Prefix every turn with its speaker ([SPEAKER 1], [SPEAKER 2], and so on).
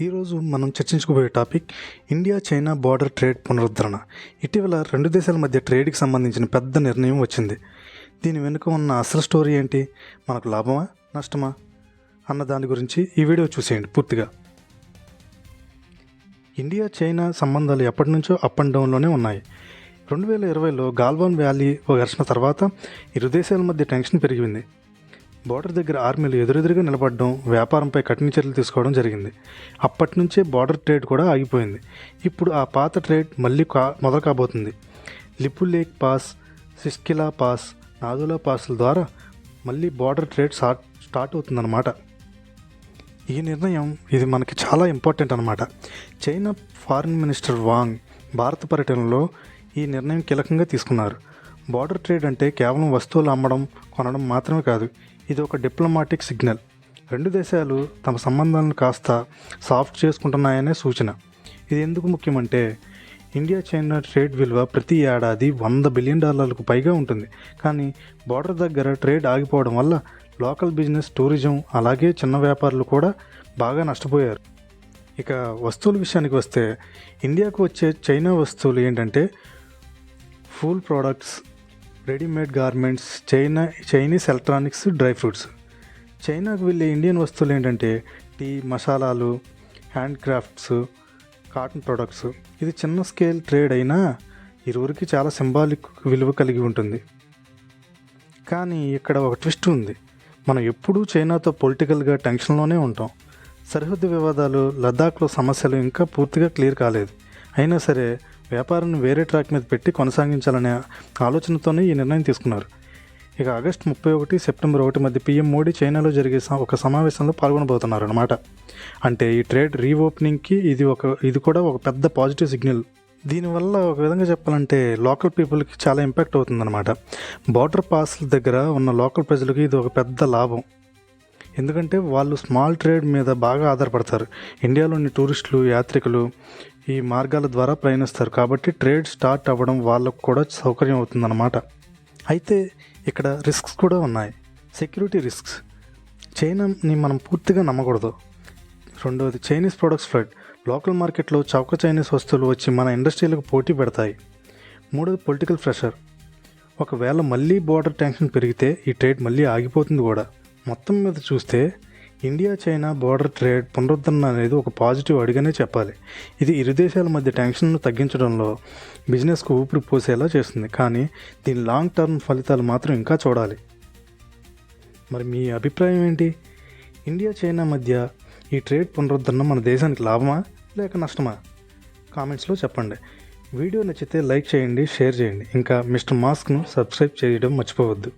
[SPEAKER 1] ఈరోజు మనం చర్చించుకోబోయే topic India China border trade పునరుద్ధరణ. ఇటీవల రెండు దేశాల మధ్య ట్రేడ్కి సంబంధించిన పెద్ద నిర్ణయం వచ్చింది. దీని వెనుక ఉన్న అసలు స్టోరీ ఏంటి? మనకు లాభమా? నష్టమా? అన్న దాని గురించి ఈ వీడియో చూసేయండి పూర్తిగా. ఇండియా చైనా సంబంధాలు ఎప్పటి నుంచో అప్ అండ్ డౌన్లోనే ఉన్నాయి. రెండు వేల ఇరవైలో గాల్వాన్ వ్యాలీ ఘర్షణ తర్వాత ఇరు దేశాల మధ్య టెన్షన్ పెరిగింది. బోర్డర్ దగ్గర ఆర్మీలు ఎదురెదురుగా నిలబడడం వ్యాపారంపై కఠిన చర్యలు తీసుకోవడం జరిగింది. అప్పటి నుంచే బార్డర్ ట్రేడ్ కూడా ఆగిపోయింది. ఇప్పుడు ఆ పాత ట్రేడ్ మళ్ళీ కా మొదలు కాబోతుంది. లిపు లేక్ పాస్ సిస్కిలా పాస్ నాదులా పాస్ల ద్వారా మళ్ళీ బార్డర్ ట్రేడ్ స్టార్ట్ స్టార్ట్ అవుతుందన్నమాట. ఈ నిర్ణయం ఇది మనకి చాలా ఇంపార్టెంట్ అనమాట చైనా ఫారిన్ మినిస్టర్ వాంగ్ భారత పర్యటనలో ఈ నిర్ణయం కీలకంగా తీసుకున్నారు. బార్డర్ ట్రేడ్ అంటే కేవలం వస్తువులు అమ్మడం కొనడం మాత్రమే కాదు ఇది ఒక డిప్లొమాటిక్ సిగ్నల్. రెండు దేశాలు తమ సంబంధాలను కాస్త సాఫ్ట్ చేసుకుంటున్నాయనే సూచన. ఇది ఎందుకు ముఖ్యమంటే ఇండియా చైనా ట్రేడ్ విలువ ప్రతి ఏడాది వంద బిలియన్ డాలర్లకు పైగా ఉంటుంది. కానీ బార్డర్ దగ్గర ట్రేడ్ ఆగిపోవడం వల్ల లోకల్ బిజినెస్ టూరిజం అలాగే చిన్న వ్యాపారులు కూడా బాగా నష్టపోయారు. ఇక వస్తువుల విషయానికి వస్తే ఇండియాకు వచ్చే చైనా వస్తువులు ఏంటంటే full products readymade garments China Chinese electronics dry fruits. చైనాకు వెళ్ళే ఇండియన్ వస్తువులు ఏంటంటే టీ మసాలాలు హ్యాండ్ క్రాఫ్ట్స్ కాటన్ ప్రొడక్ట్స్. ఇది చిన్న స్కేల్ ట్రేడ్ అయినా ఇరువురికి చాలా సింబాలిక్ విలువ కలిగి ఉంటుంది. కానీ ఇక్కడ ఒక ట్విస్ట్ ఉంది. మనం ఎప్పుడూ చైనాతో పొలిటికల్గా టెన్షన్లోనే ఉంటాం. సరిహద్దు వివాదాలు లద్దాఖ్లో సమస్యలు ఇంకా పూర్తిగా క్లియర్ కాలేదు. అయినా సరే వ్యాపారాన్ని వేరే ట్రాక్ మీద పెట్టి కొనసాగించాలనే ఆలోచనతోనే ఈ నిర్ణయం తీసుకున్నారు. ఇక ఆగస్టు ముప్పై ఒకటి సెప్టెంబర్ ఒకటి మధ్య పీఎం మోడీ చైనాలో జరిగే స- ఒక సమావేశంలో పాల్గొనబోతున్నారు అనమాట అంటే ఈ ట్రేడ్ రీఓపెనింగ్కి ఇది ఒక ఇది కూడా ఒక పెద్ద పాజిటివ్ సిగ్నల్. దీనివల్ల ఒక విధంగా చెప్పాలంటే లోకల్ పీపుల్కి చాలా ఇంపాక్ట్ అవుతుందన్నమాట. బార్డర్ పాస్ల దగ్గర ఉన్న లోకల్ ప్రజలకి ఇది ఒక పెద్ద లాభం. ఎందుకంటే వాళ్ళు స్మాల్ ట్రేడ్ మీద బాగా ఆధారపడతారు. ఇండియాలోని టూరిస్టులు యాత్రికులు ఈ మార్గాల ద్వారా ప్రయాణిస్తారు. కాబట్టి ట్రేడ్ స్టార్ట్ అవ్వడం వాళ్ళకు కూడా సౌకర్యం అవుతుందన్నమాట. అయితే ఇక్కడ రిస్క్స్ కూడా ఉన్నాయి. Security risks. చైనాని మనం పూర్తిగా నమ్మకూడదు. రెండవది చైనీస్ ప్రొడక్ట్స్ ఫ్లడ్. లోకల్ మార్కెట్లో చౌక చైనీస్ వస్తువులు వచ్చి మన ఇండస్ట్రీలకు పోటీ పెడతాయి. మూడవది పొలిటికల్ ప్రెషర్. ఒకవేళ మళ్ళీ బోర్డర్ టెన్షన్ పెరిగితే ఈ ట్రేడ్ మళ్ళీ ఆగిపోతుంది కూడా. మొత్తం మీద చూస్తే ఇండియా చైనా బోర్డర్ ట్రేడ్ పునరుద్ధరణ అనేది ఒక పాజిటివ్ అడిగనే చెప్పాలి. ఇది ఇరు దేశాల మధ్య టెన్షన్ను తగ్గించడంలో బిజినెస్కు ఊపిరి పోసేలా చేస్తుంది. కానీ దీని లాంగ్ టర్మ్ ఫలితాలు మాత్రం ఇంకా చూడాలి. మరి మీ అభిప్రాయం ఏంటి? ఇండియా చైనా మధ్య ఈ ట్రేడ్ పునరుద్ధరణ మన దేశానికి లాభమా లేక నష్టమా? కామెంట్స్లో చెప్పండి. వీడియో నచ్చితే లైక్ చేయండి షేర్ చేయండి. ఇంకా మిస్టర్ మాస్క్ను సబ్స్క్రైబ్ చేయడం మర్చిపోవద్దు.